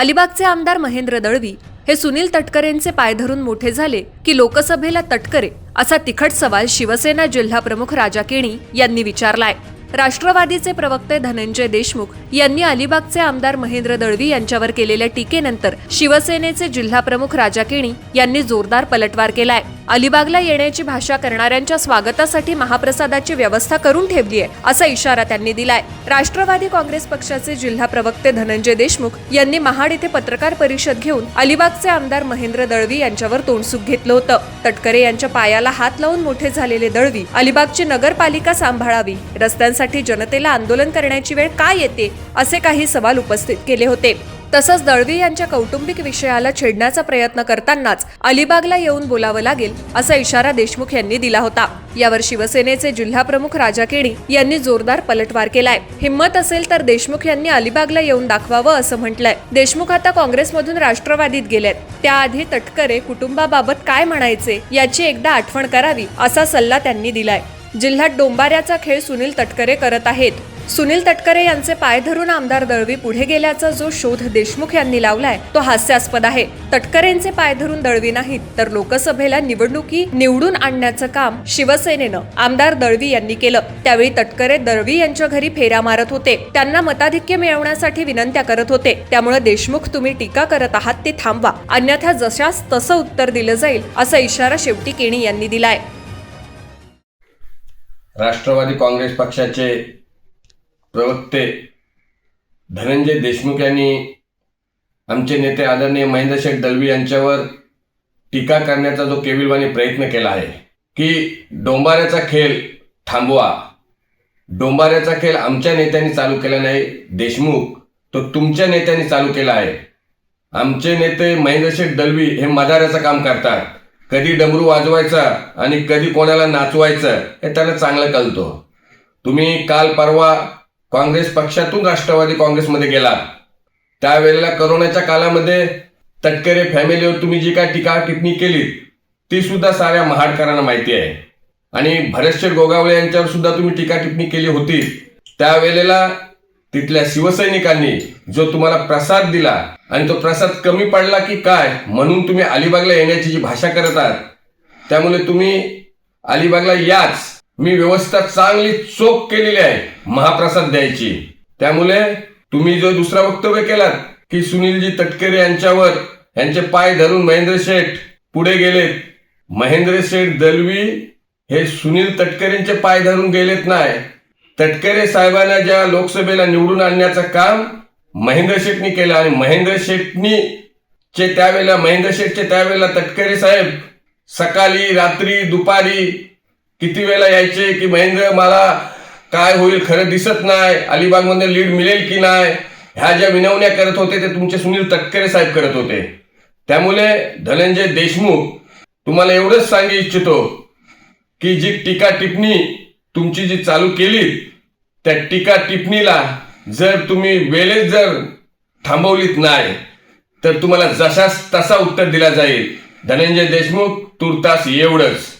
अलिबागचे आमदार महेंद्र दळवी हे सुनील तटकरेंचे पाय धरून मोठे झाले की लोकसभेला तटकरे असा तिखट सवाल शिवसेना जिल्हाप्रमुख राजा केणी यांनी विचारलाय. राष्ट्रवादीचे प्रवक्ते धनंजय देशमुख यांनी अलिबागचे आमदार महेंद्र दळवी यांच्यावर केलेल्या टीकेनंतर शिवसेनेचे जिल्हाप्रमुख राजा केणी यांनी जोरदार पलटवार केलाय. अलिबागला येण्याची भाषा करणाऱ्यांच्या स्वागतासाठी महाप्रसादाची व्यवस्था करून ठेवली आहे असा इशारा त्यांनी दिलाय. राष्ट्रवादी काँग्रेस पक्षाचे जिल्हा प्रवक्ते धनंजय देशमुख यांनी महाड येथे पत्रकार परिषद घेऊन अलिबागचे आमदार महेंद्र दळवी यांच्यावर तोंडसुख घेतलं होतं. तटकरे यांच्या पायाला हात लावून मोठे झालेले दळवी अलिबागची नगरपालिका सांभाळावी रस्त्यांसाठी जनतेला आंदोलन करण्याची वेळ काय येते असे काही सवाल उपस्थित केले होते. तसंच दळवी यांच्या कौटुंबिक विषयाला छेडण्याचा प्रयत्न करतानाच अलिबागला येऊन बोलावं लागेल असा इशारा देशमुख यांनी दिला होता. यावर शिवसेनेचे जिल्हाप्रमुख राजा केणी यांनी जोरदार पलटवार केलाय. हिंमत असेल तर देशमुख यांनी अलिबागला येऊन दाखवावं असं म्हटलंय. देशमुख आता काँग्रेसमधून राष्ट्रवादीत गेलेत. त्याआधी तटकरे कुटुंबाबाबत काय म्हणायचे याची एकदा आठवण करावी असा सल्ला त्यांनी दिलाय. जिल्ह्यात डोंबाऱ्याचा खेळ सुनील तटकरे करत आहेत. सुनील तटकरे यांचे पाय धरून आमदार दळवी पुढे गेल्याचा जो शोध देशमुख यांनी लावलाय तो हास्यास्पद आहे. तटकरेंचे पाय धरून दळवी नाहीत तर लोकसभेला निवडणुकी निवडून आणण्याचं काम शिवसेनेनं आमदार दळवी यांनी केलं. त्यावेळी तटकरे दळवी यांच्या घरी फेऱ्या मारत होते. त्यांना मताधिक्य मिळवण्यासाठी विनंत्या करत होते. त्यामुळे देशमुख तुम्ही टीका करत आहात ते थांबवा. अन्यथा जशास तसं उत्तर दिलं जाईल असा इशारा शेवटी केणी यांनी दिलाय. राष्ट्रवादी काँग्रेस पक्षाचे प्रवक्ते धनंजय देशमुख यांनी आमचे नेते आदरणीय महेंद्रशेठ दळवी यांच्यावर टीका करण्याचा जो केविलवाणी प्रयत्न केला आहे की डोंबाऱ्याचा खेळ थांबवा. डोंबाऱ्याचा खेळ आमच्या नेत्यांनी चालू केला नाही देशमुख तो तुमच्या नेत्यांनी चालू केला आहे. आमचे नेते महेंद्रशेठ दळवी हे मदाराचं काम करतात. कधी डमरू वाजवायचा आणि कधी कोणाला नाचवायचं हे त्याला चांगलं कळतो. तुम्ही काल परवा काँग्रेस पक्षातून राष्ट्रवादी काँग्रेसमध्ये गेला. त्यावेळेला करोनाच्या काळामध्ये तटकरे फॅमिलीवर तुम्ही जी काय टीका टिप्पणी केली ती सुद्धा साऱ्या महाडकरांना माहिती आहे. आणि भरतशेठ गोगावळे यांच्यावर सुद्धा तुम्ही टीका टिप्पणी केली होती. त्यावेळेला तिथल्या शिवसैनिकांनी जो तुम्हाला प्रसाद दिला आणि तो प्रसाद कमी पडला की काय म्हणून तुम्ही अलिबागला येण्याची जी भाषा करत आहात त्यामुळे तुम्ही अलिबागला याच. मी व्यवस्था चांगली चोख केलेली आहे महाप्रसाद द्यायची. त्यामुळे तुम्ही जो दुसरा वक्तव्य केलात की सुनीलजी तटकरे यांच्यावर यांचे पाय धरून महेंद्र शेठ पुढे गेलेत. महेंद्र शेठ दलवी हे सुनील तटकरेंचे पाय धरून गेलेत नाही. तटकरे साहेबांना ज्या लोकसभेला निवडून आणण्याचं काम महेंद्र शेठनी केलं आणि महेंद्र शेठनी चे त्यावेळेला महेंद्र शेठचे त्यावेळेला तटकरे साहेब सकाळी रात्री दुपारी किती वेळेला यायचे की महेंद्र मला काय होईल खरं दिसत नाही. अलिबागमध्ये लीड मिळेल की नाही? ह्या ज्या विनवण्या करत होते ते तुमचे सुनील तटकरे साहेब करत होते. त्यामुळे धनंजय देशमुख तुम्हाला एवढंच सांगू इच्छितो की जी टीका टिप्पणी तुमची जी चालू केली त्या टीका टिप्पणीला जर तुम्ही वेळेत जर थांबवलीत नाही तर तुम्हाला जशास तसा उत्तर दिला जाईल. धनंजय देशमुख तुर्तास एवढंच.